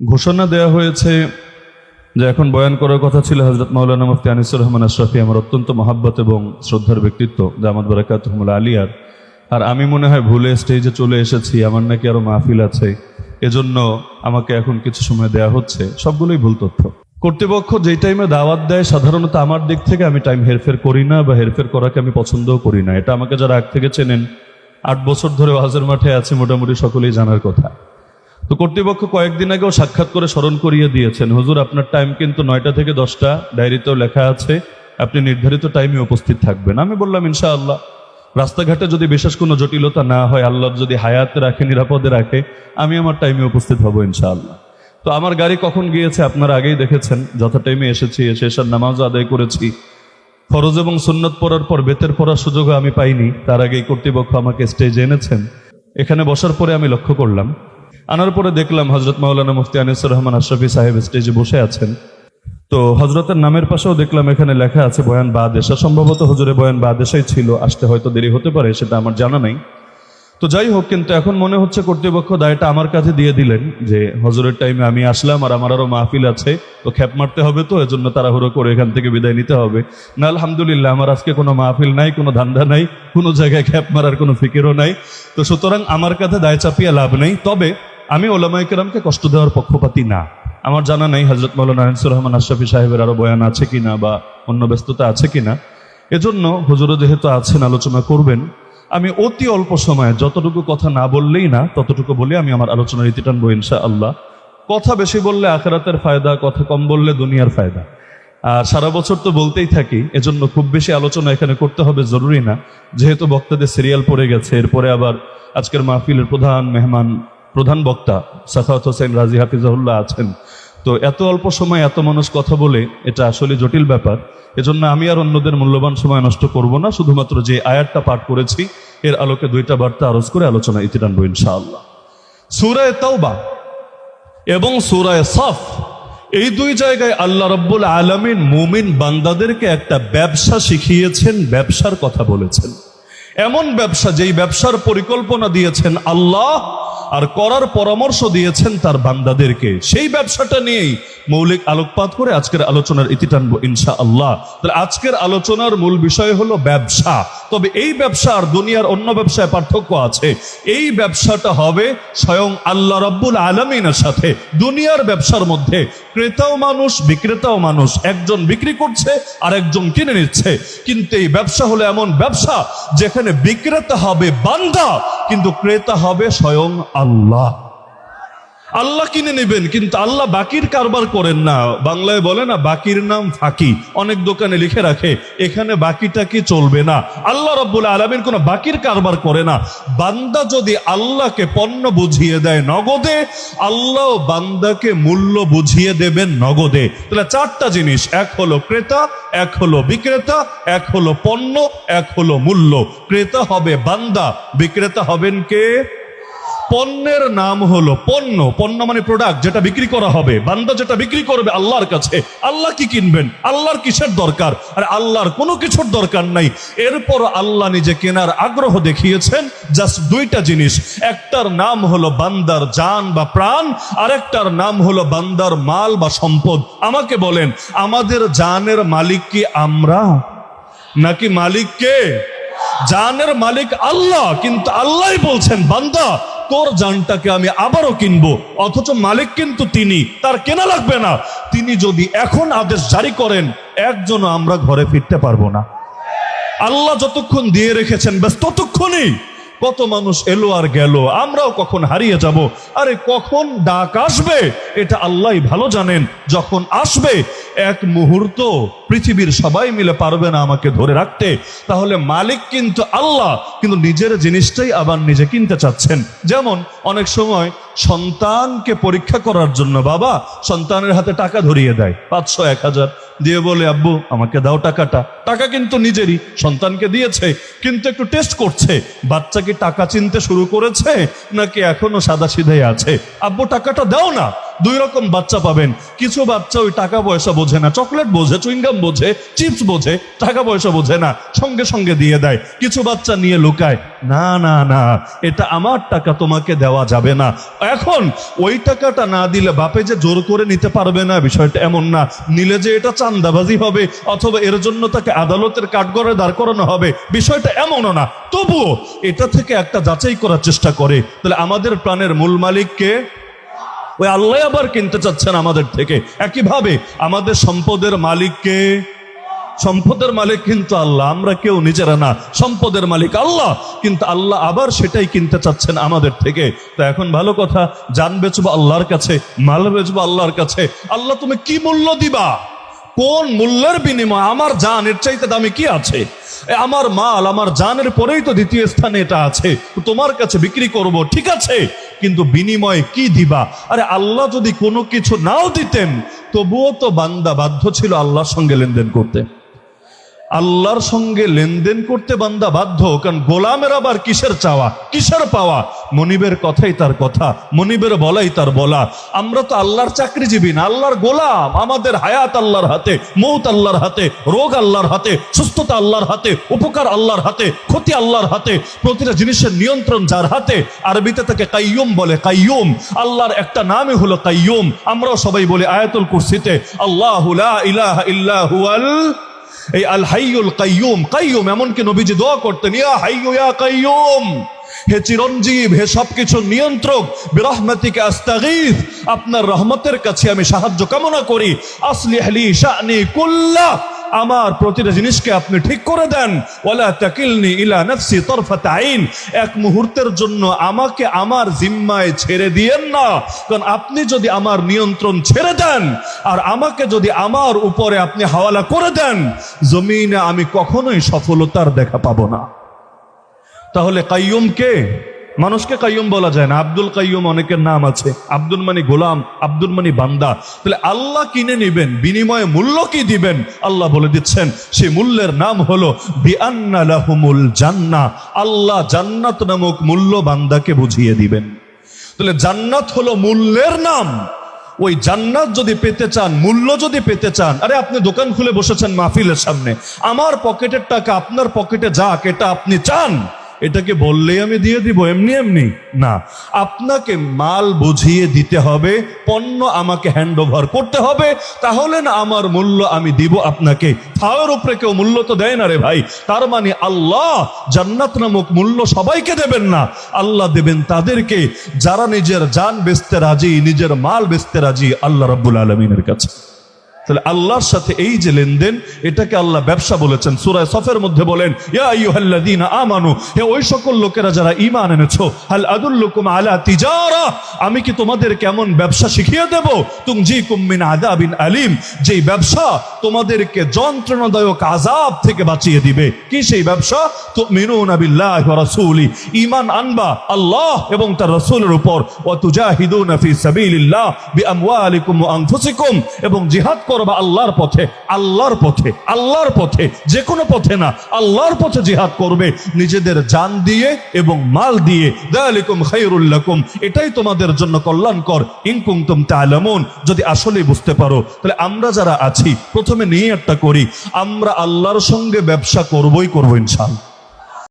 ঘোষণা দেয়া হয়েছে যে এখন বয়ান করার কথা ছিল হজরত মাওলানা মুফতি আনিসুর রহমান আশরাফি, আমার অত্যন্ত মহাব্বত এবং শ্রদ্ধার ব্যক্তিত্ব, জামাত বারাকাতুহমুল আলিয়ার। আর আমি মনে হয় ভুলে স্টেজে চলে এসেছি, আমার নাকি আরও মাহফিল আছে। এজন্য আমাকে এখন কিছু সময় দেয়া হচ্ছে, সবগুলোই ভুল তথ্য। কর্তৃপক্ষ যেই টাইমে দাওয়াত দেয়, সাধারণত আমার দিক থেকে আমি টাইম হেরফের করি না বা হেরফের করাকে আমি পছন্দও করি না। এটা আমাকে যারা আগ থেকে চেনেন, আট বছর ধরে ওয়াজের মাঠে আছে, মোটামুটি সকলেই জানার কথা। তো কর্তৃপক্ষ কয়েকদিন আগেও সাক্ষাৎ করে স্মরণ করিয়ে দিয়েছেন, হুজুর, আপনার টাইম কিন্তু নয়টা থেকে দশটা, ডায়েরিতেও লেখা আছে, আপনি নির্ধারিত টাইমে উপস্থিত থাকবেন। আমি বললাম, ইনশাআল্লাহ। রাস্তাঘাটে যদি বিশেষ কোনো জটিলতা না হয়, আল্লাহ যদি হায়াত রাখে, নিরাপদে রাখে, আমি আমার টাইমে উপস্থিত হব ইনশাআল্লাহ। তো আমার গাড়ি কখন গিয়েছে আপনারা আগেই দেখেছেন যত টাইমে এসেছি, এসে এসার নামাজও আদায় করেছি। ফরজ এবং সুন্নত পড়ার পর বেতের পড়ার সুযোগও আমি পাইনি, তার আগেই কর্তৃপক্ষ আমাকে স্টেজে এনেছেন। এখানে বসার পরে আমি লক্ষ্য করলাম আনার পরে দেখলাম হজরত মাওলানা মুফতি আনিসুর রহমান আশরাফি সাহেব স্টেজে বসে আছেন। তো হজরতের নামের পাশেও দেখলাম এখানে লেখা আছে, বয়ান বা দেশা সম্ভবত হজরে বয়ান বা দেশাই ছিল, আসতে হয়তো দেরি হতে পারে, সেটা আমার জানা নাই। তো যাই হোক, কিন্তু এখন মনে হচ্ছে কর্তৃপক্ষ দায়টা আমার কাছে দিয়ে দিলেন যে হজরের টাইমে আমি আসলাম আর আমার আরও মাহফিল আছে, তো খ্যাপ মারতে হবে তো, এজন্য তাড়াহুড়ো করে এখান থেকে বিদায় নিতে হবে। না, আলহামদুলিল্লাহ, আমার আজকে কোনো মাহফিল নাই, কোনো ধান্দা নাই, কোনো জায়গায় খ্যাপ মারার কোনো ফিকিরও নাই। তো সুতরাং আমার কাছে দায় চাপিয়ে লাভ নেই, তবে আমি ওলামাইকেরামকে কষ্ট দেওয়ার পক্ষপাতি না। আমার জানা নেই হজরত মৌলানা আনসুর রহমান আশরাফি সাহেবের আরও বয়ান আছে কিনা বা অন্য ব্যস্ততা আছে কিনা। এজন্য হুজুরও যেহেতু আছেন, আলোচনা করবেন আমি অতি অল্প সময়ে যতটুকু কথা না বললেই না, ততটুকু বলে আমি আমার আলোচনার ইতি টানবো ইনশা আল্লাহ কথা বেশি বললে আখেরাতের ফায়দা, কথা কম বললে দুনিয়ার ফায়দা। আর সারা বছর তো বলতেই থাকি, এজন্য খুব বেশি আলোচনা এখানে করতে হবে জরুরি না। যেহেতু বক্তাদের সিরিয়াল পড়ে গেছে, এরপরে আবার আজকের মাহফিলের প্রধান মেহমান, প্রধান বক্তা সাখাওয়াত হোসেন রাজি হাফিজাহুল্লাহ আছেন। তো এত অল্প সময় এত মানুষ কথা বলে, এটা আসলে জটিল ব্যাপার। এজন্য আমি আর অন্যদের মূল্যবান সময় নষ্ট করব না, শুধুমাত্র যে আয়াতটা পাঠ করেছি, এর আলোকে দুইটা বার্তা আরজ করে আলোচনা ইতি টানবো ইনশাআল্লাহ। সুরায় তাওবা এবং সুরায় সফ, এই দুই জায়গায় আল্লাহ রব্বুল আলমিন মুমিন বান্দাদেরকে একটা ব্যবসা শিখিয়েছেন, ব্যবসার কথা বলেছেন। এমন ব্যবসা যেই ব্যবসার পরিকল্পনা দিয়েছেন আল্লাহ আর করার পরামর্শ দিয়েছেন তার বান্দাদেরকে। সেই ব্যবসাটা নিয়েই মৌলিক আলোকপাত করে আজকের আলোচনার ইতি টানবো ইনশা আল্লাহ তাহলে আজকের আলোচনার মূল বিষয় হলো ব্যবসা। তবে এই ব্যবসা আর দুনিয়ার অন্য ব্যবসায় পার্থক্য আছে। এই ব্যবসাটা হবে স্বয়ং আল্লাহ রব্বুল আলমিনের সাথে। দুনিয়ার ব্যবসার মধ্যে ক্রেতাও মানুষ, বিক্রেতাও মানুষ। একজন বিক্রি করছে আর একজন কিনে নিচ্ছে। কিন্তু এই ব্যবসা হলো এমন ব্যবসা যেখানে বিক্রেতা হবে বান্দা, কিন্তু ক্রেতা হবে স্বয়ং আল্লাহ। আল্লাহ কিনে নেবেন, কিন্তু আল্লাহ বাকির কারবার করেন না। বাংলায় বলে না, বাকির নাম ফাঁকি। অনেক দোকানে লিখে রাখে, এখানে বাকিটা কি চলবে না? আল্লাহ রব্বুল আলমিন কোনো বাকির কারবার করে না। বান্দা যদি আল্লাহকে পণ্য বুঝিয়ে দেয় নগদে, আল্লাহ বান্দাকে মূল্য বুঝিয়ে দেবেন নগদে। তাহলে চারটা জিনিস, এক হলো ক্রেতা, এক হলো বিক্রেতা, এক হলো পণ্য, এক হলো মূল্য। ক্রেতা হবে বান্দা, বিক্রেতা হবেন কে? পণ্যের নাম হলো পণ্য। পণ্য মানে প্রোডাক্ট যেটা বিক্রি করা হবে। বান্দা যেটা বিক্রি করবে আল্লাহর কাছে। আল্লাহ কি কিনবেন? আল্লাহর কিসের দরকার? আর আল্লাহর কোনো কিছুর দরকার নাই। এরপর আল্লাহ নিজে কেনার আগ্রহ দেখিয়েছেন জাস্ট দুইটা জিনিস। একটার নাম হলো বান্দার জান বা প্রাণ, আরেকটার নাম হলো বান্দার মাল বা সম্পদ। আমাকে বলেন, আমাদের জানের মালিক কি আমরা? নাকি মালিক কে? জানের মালিক আল্লাহ, কিন্তু আল্লাহ বলছেন, বান্দা তোর জানটাকে আমি আবারও কিনবো। অথচ মালিক কিন্তু তিনি, তার কেনা লাগবে না। তিনি যদি এখন আদেশ জারি করেন, একজনও আমরা ঘরে ফিরতে পারব না। আল্লাহ যতক্ষণ দিয়ে রেখেছেন, ব্যাস ততক্ষণই কত মানুষ এলো আর গেল, আমরাও কখন হারিয়ে যাব? আরে কখন ডাক আসবে? এটা আল্লাহ ভালো জানেন। যখন আসবে এক মুহূর্ত পৃথিবীর সবাই মিলে পারবে না আমাকে ধরে রাখতে। তাহলে মালিক কিন্তু আল্লাহ, কিন্তু নিজের জিনিসটাই আবার নিজে কিনতে চাচ্ছেন। যেমন অনেক সময় সন্তানকে পরীক্ষা করার জন্য বাবা সন্তানের হাতে টাকা ধরিয়ে দেয়, পাঁচশো, এক হাজার। দিয়ে বলে, আব্বু, আমাকে দাও টাকাটা। টাকা কিন্তু নিজেরই, সন্তানকে দিয়েছে, কিন্তু একটু টেস্ট করছে। বাচ্চা কি টাকা চিনতে শুরু করেছে, নাকি এখনও সাদা সিধাই আছে? আব্বু, টাকাটা দাও না। দুই রকম বাচ্চা পাবেন। কিছু বাচ্চা ওই টাকা পয়সা বোঝে না, চকলেট বোঝে, চুইংগাম বোঝে, চিপস বোঝে, টাকা পয়সা বোঝে না, সঙ্গে সঙ্গে দিয়ে দেয়। কিছু বাচ্চা নিয়ে লুকায়, না না না, এটা আমার টাকা, তোমাকে দেওয়া যাবে না। এখন ওই টাকাটা না দিলে বাপে যে জোর করে নিতে পারবে না, বিষয়টা এমন না। নিলে যে এটা চান্দাবাজি হবে, অথবা এর জন্য তাকে আদালতের কাঠগড়ে দাঁড় করানো হবে, বিষয়টা এমনও না। তবুও এটা থেকে একটা যাচাই করার চেষ্টা করে। তাহলে আমাদের প্রাণের মূল মালিককে ওই আল্লাহ আবার কিনতে চাচ্ছেন আমাদের থেকে। একইভাবে আমাদের সম্পদের মালিককে সম্পদের মালিক কিন্তু আল্লাহ, আমরা কেউ নিজেরা না। সম্পদের মালিক আল্লাহ, কিন্তু আল্লাহ আবার সেটাই কিনতে চাচ্ছেন আমাদের থেকে। তো এখন ভালো কথা, জান বেচবো আল্লাহর কাছে, মাল বেচবো আল্লাহর কাছে। আল্লাহ, তুমি কি মূল্য দিবা? কোন মূল্যের বিনিময় আমার জান এর চাইতে দামি কি আছে? আমার মাল, আমার জানের পরেই তো দ্বিতীয় স্থানে এটা আছে। তোমার কাছে বিক্রি করব, ঠিক আছে? কিন্তু বিনিময়ে কি দিবা? আরে আল্লাহ যদি কোনো কিছু নাও দিতেন, তবুও তো বান্দা বাধ্য ছিল আল্লাহর সঙ্গে লেনদেন করতে। আল্লাহর সঙ্গে লেনদেন করতে বান্দা বাধ্য, কারণ গোলামের আবার কিসের চাওয়া? কিসের পাওয়া? মনিবের কথাই তার কথা, মনিবের বলাই তার বলা। আমরা তো আল্লাহর চাকরিজীবী না, আল্লাহর গোলাম। আমাদের হায়াত আল্লাহর হাতে, মৌত আল্লাহর হাতে, রোগ আল্লাহর হাতে, সুস্থতা আল্লাহর হাতে, উপকার আল্লাহর হাতে, ক্ষতি আল্লাহর হাতে, প্রতিটা জিনিসের নিয়ন্ত্রণ যার হাতে, আরবিতে তাকে কাইয়ুম বলে, কাইয়ুম। আল্লাহর একটা নামই হলো কাইয়ুম। আমরাও সবাই বলি আয়াতুল কুরসিতে, আল্লাহ ইলাহা ইল্লা হুয়াল এই আল হাইয়ুল কাইয়ুম কাইয়ুম এমনকি নবীজি দোয়া করতেন, ইয়া হাইয়ু, ইয়া হে চিরঞ্জীব, হে সবকিছু নিয়ন্ত্রক, বিরহমাতিকে আস্তাগীথ আপনার রহমতের কাছে আমি সাহায্য কামনা করি। আসলি হলি শানি কুল্লাহ। আমার প্রতিটা জিনিসকে আপনি ঠিক করে দেন। ওয়ালা তাকিলনি ইলা নাফসি তরফাত আইন। এক মুহূর্তের জন্য আমাকে আমার জিম্মায় ছেড়ে দিয়েন না। কারণ আপনি যদি আমার নিয়ন্ত্রণ ছেড়ে দেন, আর আমাকে যদি আমার উপরে আপনি হাওয়ালা করে দেন, জমিনে আমি কখনোই সফলতার দেখা পাবো না। তাহলে কাইয়ুম কে? মানুষকে কাইয়ুম বলা যায় না। আব্দুল কাইয়ুম অনেকের নাম আছে। আব্দুল মানি গোলাম, আব্দুল মানি বান্দা। তাহলে আল্লাহ কিনে নিবেন? বিনিময়ে মূল্য কি দিবেন? আল্লাহ বলে দিচ্ছেন সেই মূল্যের নাম হলো জান্নাহ আল্লাহ জান্নাত নামক মূল্য বান্দাকে বুঝিয়ে দিবেন। তাহলে জান্নাত হলো মূল্যের নাম। ওই জান্নাত যদি পেতে চান, মূল্য যদি পেতে চান, আরে আপনি দোকান খুলে বসেছেন মাহফিলের সামনে। আমার পকেটের টাকা আপনার পকেটে যাক, এটা আপনি চান। এটাকে বললেই আমি দিয়ে দিব, এমনি এমনি। না, আপনাকে মাল বুঝিয়ে দিতে হবে, পণ্য আমাকে হ্যান্ড ওভার করতে হবে, তাহলে না আমার মূল্য আমি দিব আপনাকে। তার উপরে কেউ মূল্য তো দেয় না রে ভাই। তার মানে আল্লাহ জান্নাত নামক মূল্য সবাইকে দেবেন না। আল্লাহ দেবেন তাদেরকে, যারা নিজের জান বেচতে রাজি, নিজের মাল বেচতে রাজি, আল্লাহ রাব্বুল আলমিনের কাছে। তাহলে আল্লাহর সাথে এই যে লেনদেন, এটাকে আল্লাহ ব্যবসা বলেছেন। সুরায় সফের মধ্যে বলেন, ইয়া আমানু, হে ওই সকল লোকেরা যারা ঈমান এনেছো, হাল আদুল্লুকুম আলা তিজারা, আমি কি তোমাদের কেমন ব্যবসা শিখিয়ে দেব? তুমজিকুম মিন আযাবিন আলিম, যেই ব্যবসা তোমাদেরকে যন্ত্রণাদায়ক আযাব থেকে বাঁচিয়ে দিবে। কি সেই ব্যবসা? তুমিনুনা বিল্লাহি ওয়া রাসূলি, ঈমান আনবা আল্লাহ এবং তার রাসূলের উপর, ওয়া তুজাহিদুনা ফি সাবিলিল্লাহ বিআমওয়ালিকুম ওয়া আনফুসিকুম, এবং জিহাদ করবা আল্লাহর পথে আল্লাহর পথে আল্লাহর পথে যে কোনো পথে না, আল্লাহর পথে জিহাদ করবে, নিজেদের জান দিয়ে এবং মাল দিয়ে। দালিকুম খায়রুল লাকুম, এটাই তোমাদের জন্য কল্যাণকর। ইনকুমতুম তাআলামুন যদি আসলেই বুঝতে পারো, তাহলে আমরা যারা আছি, প্রথমে নিয়ে একটা করি, আমরা আল্লাহর সঙ্গে ব্যবসা করবই করব ইনশাআল্লাহ।